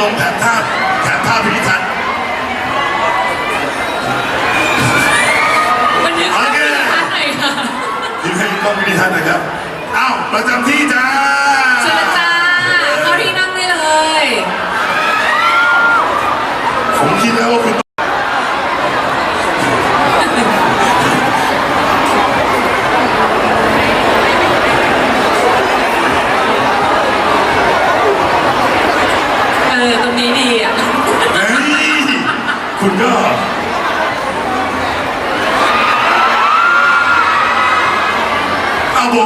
ลงแผท่าแแผท่าพิษัณฑ์นมีาเนท่านคยิ้มให้ก้องพิษัณฑ์หน่อครับอ้าวประจำที่จ้าเชิญเลยจ้าเข้าที่นั่งได้เลย ผมคิดแล้วว่าคุณ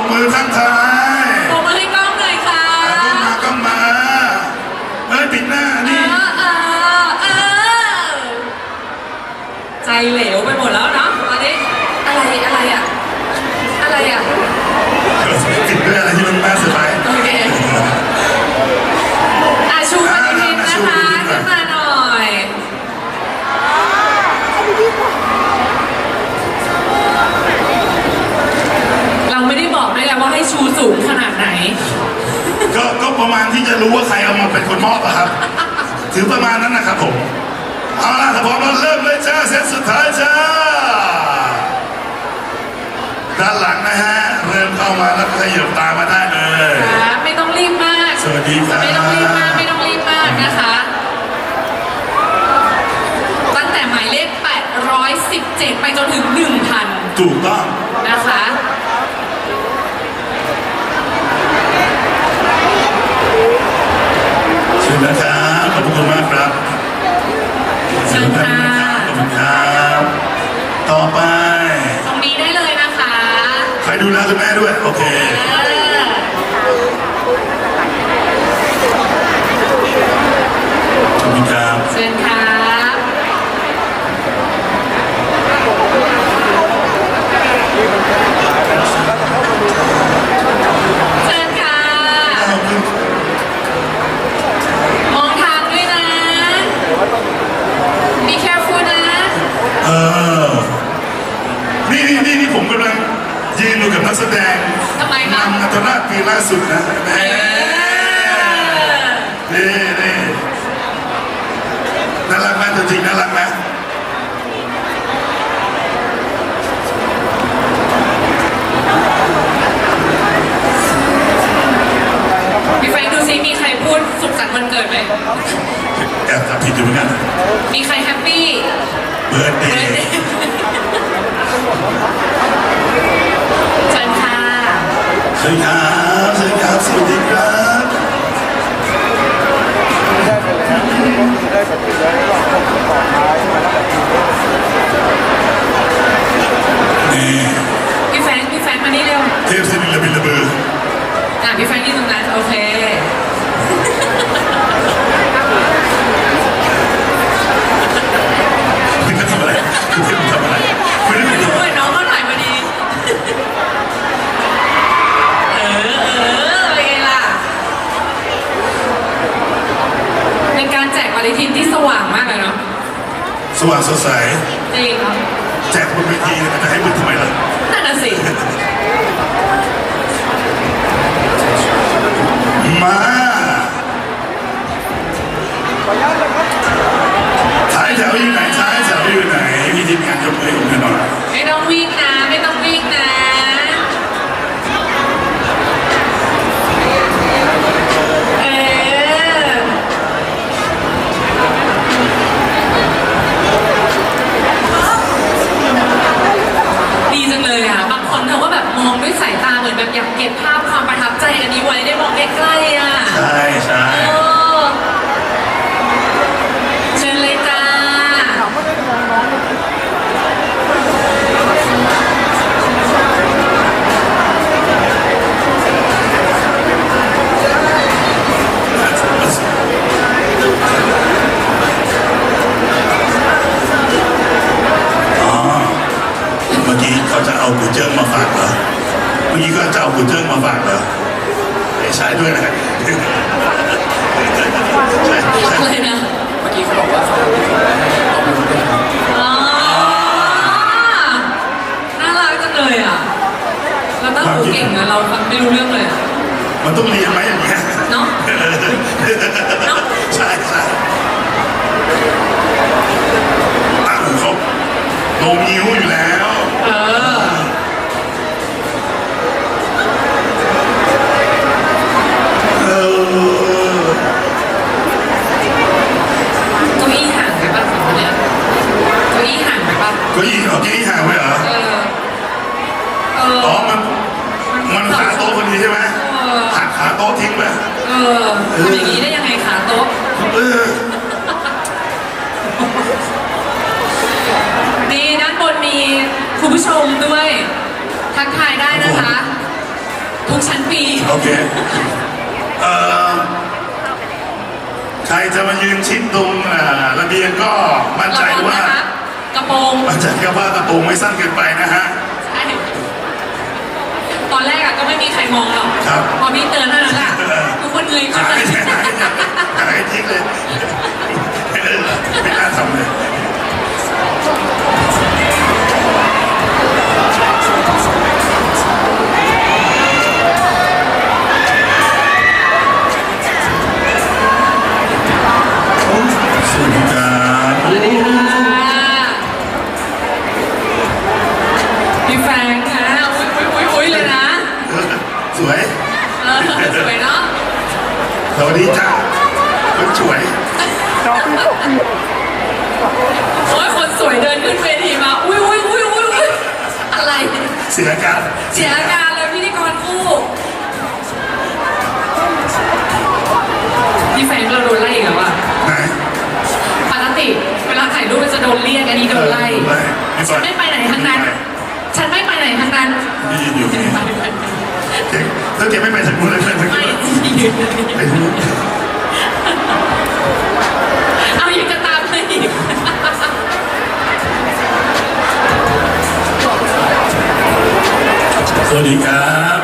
บมือทักทาย รู้ว่าใครเอามาเป็นคนมอบอครับ ถือประมาณนั้นนะครับผม เอาละถ้าพร้อมเราเริ่มเลยจ้าเซตสุดท้ายจ้า ด้านหลังนะฮะ เริ่มเข้ามาแล้วก็ขยับตามาได้เลย ค่ะไม่ต้องรีบมาก สวัสดีครัไม่ต้องรีบมากไม่ต้องรีบมากนะคะ ตั้งแต่หมายเลข 817 ไปจนถึง 1,000 ถูกต้อง do another man it. Okay. ักแสดงทำไมคะ นำอัตราชปีล่าสุดนะแม่นี่นี่น่ารักไหมตัจริงน่ารักไหมพี่แฟรดูซิมีใครพูดสุขสันต์วันเกิดไหม แอบจับผิดอยู่เหมือนกันมีใครแฮปปี้เบิร์ดเดย์ อกี้ก็จะเอากุเจิ้งมาฝากเหรอไม่ใช่ด้วยนะใช่ใช่อะไรนะเมื่อกี้เขาบอกว่าเขาไม่ถูกแล้วเอาไปด้วยครับอ๋อน่ารักจังเลยอะเราตั้งหูเก่งอะเราฟังไม่รู้เรื่องเลยอะมันต้องเรียนไหมอย่างเงี้ยเนาะเนาะใช่ใช่ตั้งเขาลงนิ้วอยู่ ขาโต๊ะพอดีใช่ไหมเออหักขาโต๊ะทิ้งไปเออทำอย่างนี้ได้ยังไงขาโต๊ะเออนี่ด้านบนมีคุณผู้ชมด้วย ทักทายได้นะคะ ทุกชั้นปี โอเคเอ่อใครจะมายืนชิดตรงอ่าระเบียงก็มั่นใจระวังว่านะคะกระโปรงมั่นใจกับว่ากระโปรงไม่สั้นเกินไปนะฮะ ม่มีใครมองหรอกครับ พอพี่เตือนเท่านั้นแหละทุกคนเงยขึ้นหายมาหายหายทิ้งเลย ฉันไม่ไปไหนทั้งนั้น ฉันไม่ไปไหนทั้งนั้นนี่ยืนอยู่ไม่นี่ไปไม่ไปเก่งถ้าเก่งไม่ไปทางนู้นเลยไปทางไม่นู้นยืนไปทางนู้นเอายังจะตามไปอีกสวัสดีครับ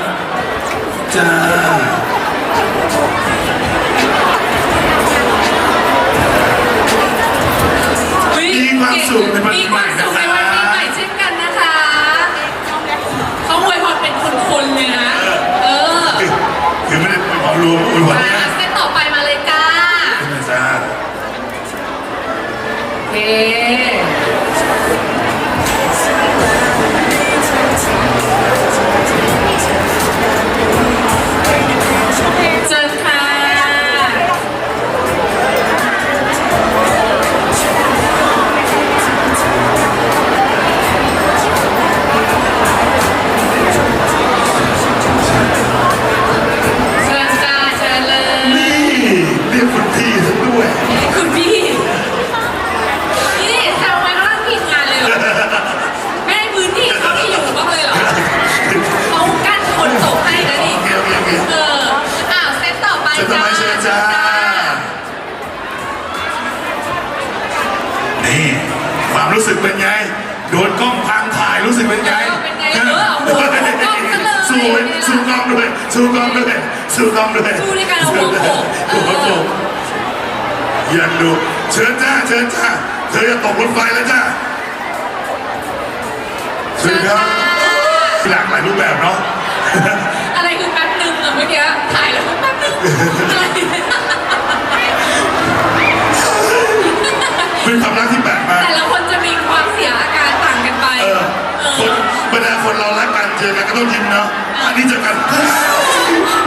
อยากดูเชิญจ้าเชิญจ้าเธอจะตกรถไฟแล้วจ้าเชิญครับหลากหลายรูปแบบเนาะอะไรคือแป๊บหนึ่งอะเมื่อกี้ถ่ายแล้วแป๊บหนึ่งอะไรเป็นความรักที่แปลกมากแต่ละคนจะมีความเสียอาการต่างกันไปเออเอคนอบรรดาคนเรารักกันเจอกันก็ต้องยิ้มเนาะอันนี้เจอกัน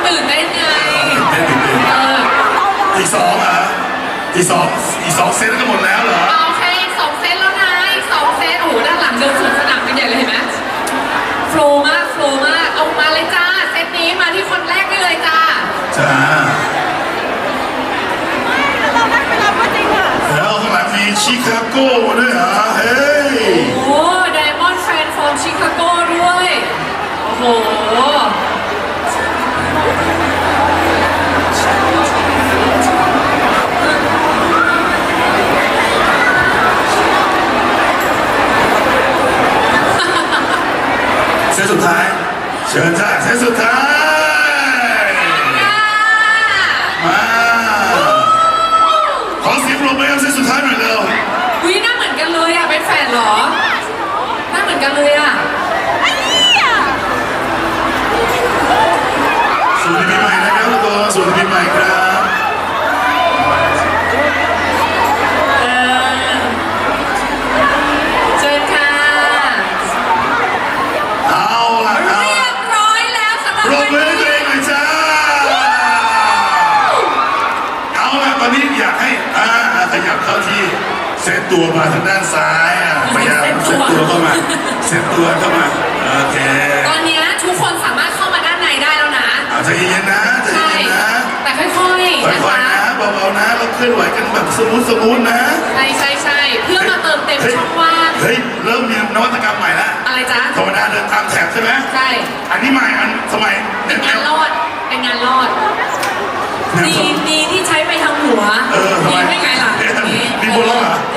ตื่นเต้นไงเต้นตื่นเต้นเอออีกสองเหร อีสองอีสองเซตก็หมดแล้วเหรอ เอาใช่อีสองเซตแล้วนะอีสองเซตโอ้โหด้านหลังเดินสวนสนามกันใหญ่เลยเห็นไหมโฟลว์มากโฟลว์มากเอามาเลยจ้าเซตนี้มาที่คนแรกได้เลยจ้าจ้าไม่ล้วข้างหลังมีชิคาโก้ด้วยเหรอเฮ้ เซตตัวมาทางด้านซ้ายอะพยายามเซตตัวเข้ามา เซตตัวเข้ามา โอเคตอนเนี้ยทุกคนสามารถเข้ามาด้านในได้แล้วนะ เอาใจเย็นๆนะใจใช่ เย็นๆนะแต่ค่อยๆค่นะอยคะๆนะเบาๆนะเราเคลื่อนไหวกันแบบสมูทสมูทนะ ใช่ใช่ใช่เพื่อมาเติมเต็มฮ้ยช่องว่างเฮ้ย เริ่มมีนวัตกรรมใหม่ละอะไรจ๊ะธรรมดาเดินตามแถบใช่ไหมใช่อันนี้ใหม่อันสมัยเป็นงานรอดเป็นงานรอดแนวดีสมดีที่ใช้ไปทางหัวเออทำไมดีไม่ไงล่ะเอ๊ะอย่างนี้มีบนรถเหรอใช่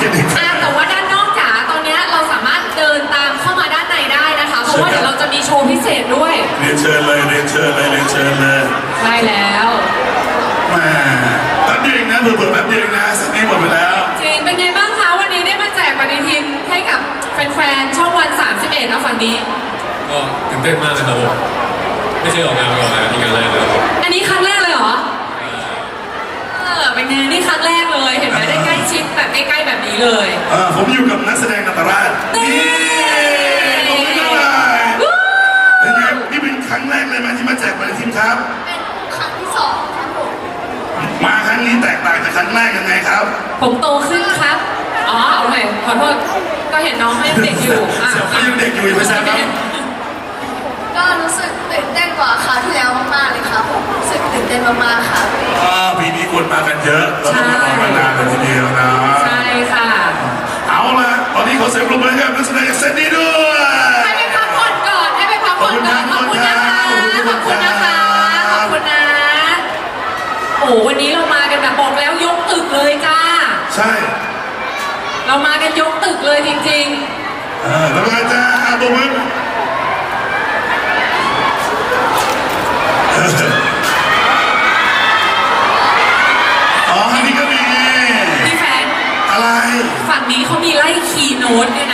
คิดถึงอะแต่ว่าด้านนอกจ๋าตอนเนี้ยเราสามารถเดินตามเข้ามาด้านในได้นะคะ เพราะว่าเดี๋ยวเราจะมีโชว์พิเศษด้วย เรียนเชิญเลยเรียนเชิญเลยเรียนเชิญเลยใช่แล้ว แหม่แป๊บเดียวเองนะเผื่อๆแป๊บเดียวเองนะสักนี้หมดไปแล้วจริง เป็นไงบ้างคะ วันนี้ได้มาแจกปฏิทินให้กับแฟนๆ ช่องวัน 31นะฝั่งนี้ ก็ตื่นเต้นมากเลยครับผมไม่เคยออกงานมาก่อนเลยนี่งานแรกเลยครับอันนี้ครั้งแรกเลยเหร อเออเป็นไงนี่ครั้งแรกเลยเห็นไหมได้ใกล้ชิดแบบใกล้ๆแบบนี้เลยเออผมอยู่กับนักแสดงนาตราชนี่ตรงนี้ก็ได้เป็นไงนี่เป็นครั้งแรกเลยไหมที่มาแจกปฏิทินครับ เป็นครั้งที่สองครับผมมาครั้งนี้แตกต่างจากครั้งแรกยังไงครับ ผมโตขึ้นครับ อ๋อโอเคขอโทษก็เห็นน้องเขายังเด็กอยู่อะ เสียงเขายังเด็กอยู่ไม่ใช่ครับ ก็รู้สึกตื่นเต้นกว่าคราวที่แล้วมากๆเลยครับผมรู้สึกตื่นเต้นมากๆครับอ่าปีนี้คนมากันเยอะเราต้องมารอมานานเลยทีเดียวนะ ใช่ค่ะเอาละตอนนี้ขอเสียงปรบมือให้กับนักแสดงเซนดี้ด้วย ให้ไปพักผ่อนก่อนให้ไปพักผ่อนก่อนขอบคุณนะคะขอบคุณนะคะขอบคุณนะโอ้วันนี้เรามากันแบบบอกแล้วยกตึกเลยจ้า ใช่เรามากันยกตึกเลยจริง เออแล้วก็จะอาบมือ ฝั่งนี้เขามีไล่คีย์โน้ตด้วย